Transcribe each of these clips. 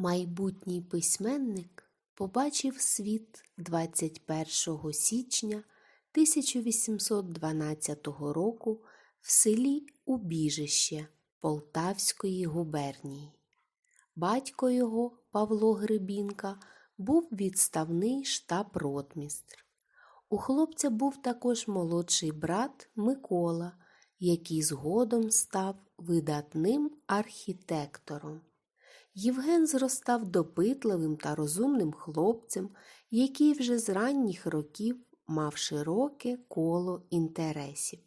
Майбутній письменник побачив світ 21 січня 1812 року в селі Убіжище Полтавської губернії. Батько його, Павло Гребінка, був відставний штаб-ротмістр. У хлопця був також молодший брат Микола, який згодом став видатним архітектором. Євген зростав допитливим та розумним хлопцем, який вже з ранніх років мав широке коло інтересів.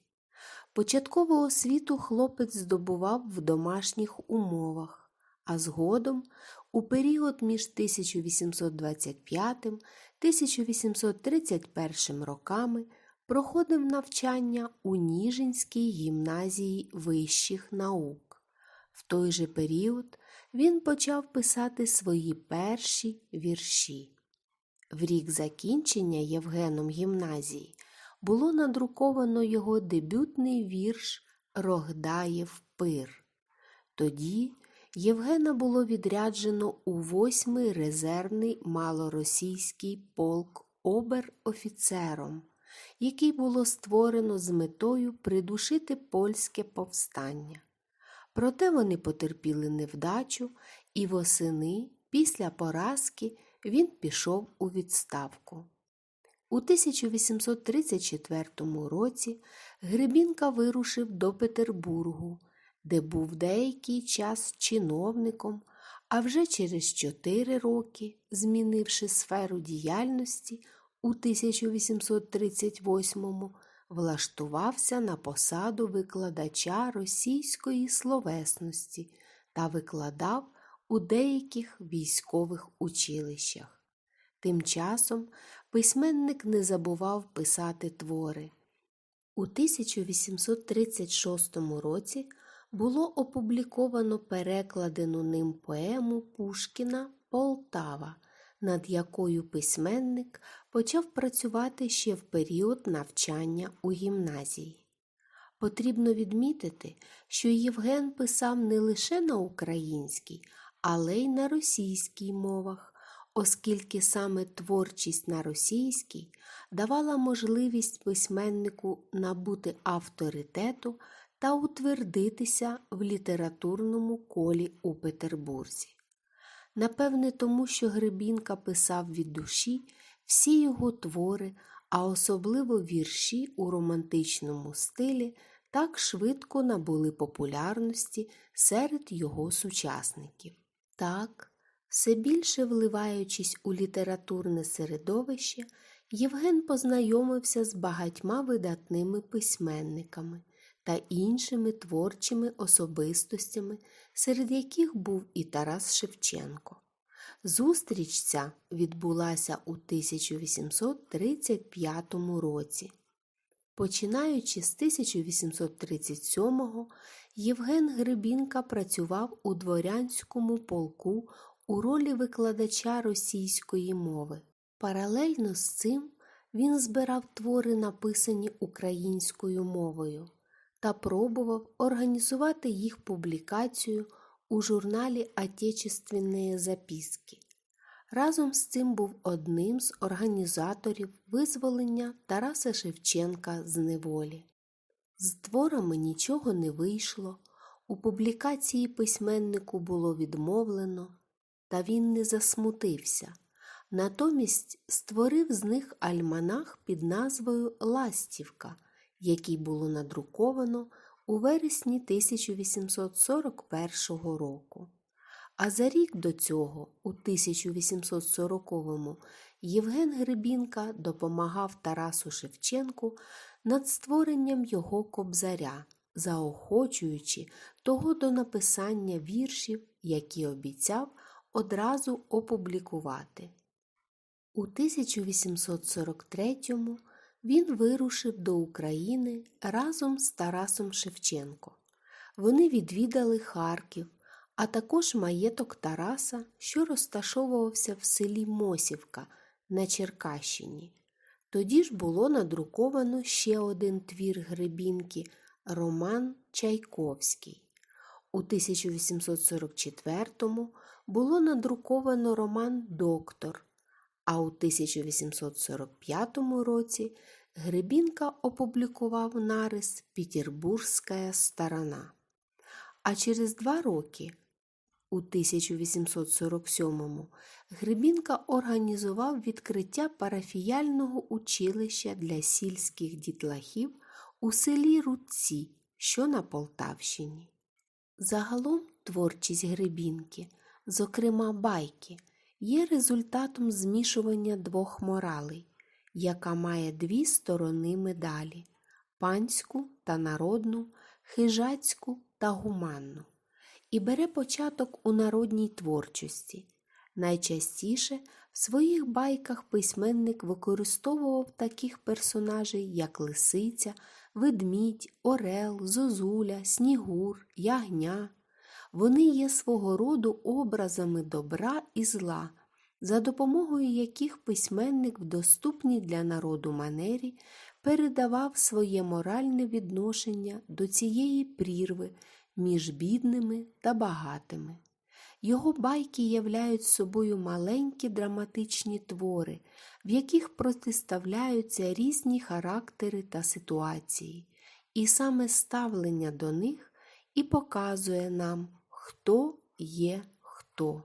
Початкову освіту хлопець здобував в домашніх умовах, а згодом, у період між 1825-1831 роками, проходив навчання у Ніжинській гімназії вищих наук. В той же період він почав писати свої перші вірші. В рік закінчення Євгеном гімназії було надруковано його дебютний вірш Рогдаєв пир. Тоді Євгена було відряджено у восьмий резервний малоросійський полк обер-офіцером, який було створено з метою придушити польське повстання. Проте вони потерпіли невдачу, і восени, після поразки, він пішов у відставку. У 1834 році Гребінка вирушив до Петербургу, де був деякий час чиновником, а вже через чотири роки, змінивши сферу діяльності, у 1838 влаштувався на посаду викладача російської словесності та викладав у деяких військових училищах. Тим часом письменник не забував писати твори. У 1836 році було опубліковано перекладену ним поему Пушкіна Полтава, над якою письменник почав працювати ще в період навчання у гімназії. Потрібно відмітити, що Євген писав не лише на українській, але й на російській мовах, оскільки саме творчість на російській давала можливість письменнику набути авторитету та утвердитися в літературному колі у Петербурзі. Напевне, тому що Гребінка писав від душі всі його твори, а особливо вірші у романтичному стилі, так швидко набули популярності серед його сучасників. Так, все більше вливаючись у літературне середовище, Євген познайомився з багатьма видатними письменниками та іншими творчими особистостями, серед яких був і Тарас Шевченко. Зустріч ця відбулася у 1835 році. Починаючи з 1837-го, Євген Гребінка працював у дворянському полку у ролі викладача російської мови. Паралельно з цим він збирав твори, написані українською мовою, та пробував організувати їх публікацію у журналі Отечественные записки. Разом з цим був одним з організаторів визволення Тараса Шевченка з неволі. З творами нічого не вийшло, у публікації письменнику було відмовлено, та він не засмутився. Натомість створив з них альманах під назвою Ластівка, який було надруковано у вересні 1841 року. А за рік до цього, у 1840-му, Євген Гребінка допомагав Тарасу Шевченку над створенням його кобзаря, заохочуючи того до написання віршів, які обіцяв одразу опублікувати. У 1843-му він вирушив до України разом з Тарасом Шевченко. Вони відвідали Харків, а також маєток Тараса, що розташовувався в селі Мосівка на Черкащині. Тоді ж було надруковано ще один твір Гребінки Роман Чайковський. У 1844-му було надруковано роман Доктор, а у 1845 році Гребінка опублікував нарис Петербурзька сторона. А через два роки, у 1847-му, Гребінка організував відкриття парафіяльного училища для сільських дітлахів у селі Рудці, що на Полтавщині. Загалом творчість Гребінки, зокрема байки, є результатом змішування двох моралей, яка має дві сторони медалі панську та народну, хижацьку та гуманну, і бере початок у народній творчості. Найчастіше в своїх байках письменник використовував таких персонажей, як лисиця, ведмідь, орел, зозуля, снігур, ягня. Вони є свого роду образами добра і зла, за допомогою яких письменник в доступній для народу манері передавав своє моральне відношення до цієї прірви між бідними та багатими. Його байки являють собою маленькі драматичні твори, в яких протиставляються різні характери та ситуації, і саме ставлення до них і показує нам, хто є хто.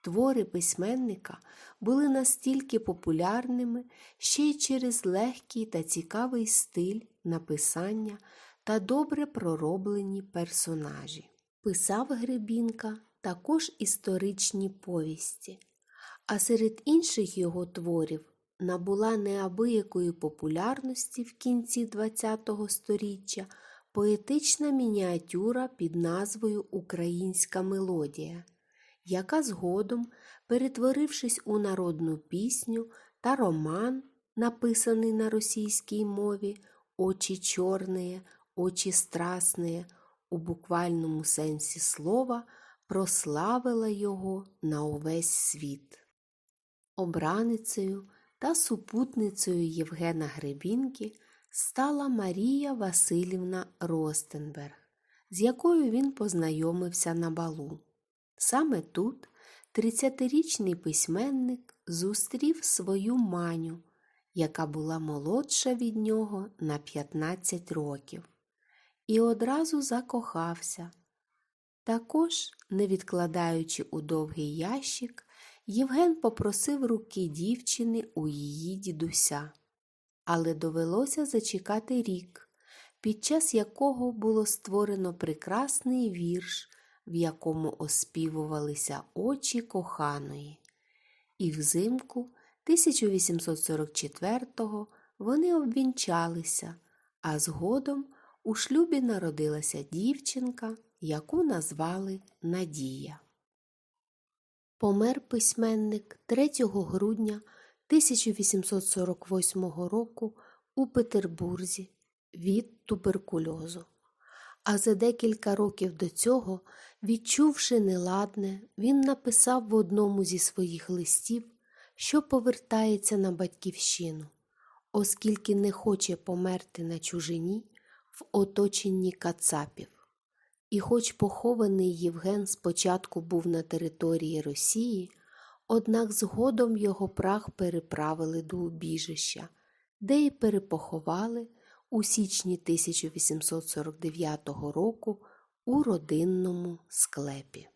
Твори письменника були настільки популярними ще й через легкий та цікавий стиль написання та добре пророблені персонажі. Писав Гребінка також історичні повісті, а серед інших його творів набула неабиякої популярності в кінці ХХ століття поетична мініатюра під назвою Українська мелодія, яка згодом, перетворившись у народну пісню та роман, написаний на російській мові Очі чорні, очі страсні, у буквальному сенсі слова, прославила його на увесь світ. Обраницею та супутницею Євгена Гребінки стала Марія Васильівна Ростенберг, з якою він познайомився на балу. Саме тут 30-річний письменник зустрів свою маню, яка була молодша від нього на 15 років, і одразу закохався. Також, не відкладаючи у довгий ящик, Євген попросив руки дівчини у її дідуся, але довелося зачекати рік, під час якого було створено прекрасний вірш, в якому оспівувалися очі коханої. І взимку 1844-го вони обвінчалися, а згодом у шлюбі народилася дівчинка, яку назвали Надія. Помер письменник 3 грудня 1848 року у Петербурзі від туберкульозу. А за декілька років до цього, відчувши неладне, він написав в одному зі своїх листів, що повертається на батьківщину, оскільки не хоче померти на чужині в оточенні кацапів. І хоч похований Євген спочатку був на території Росії, однак згодом його прах переправили до убіжища, де й перепоховали у січні 1849 року у родинному склепі.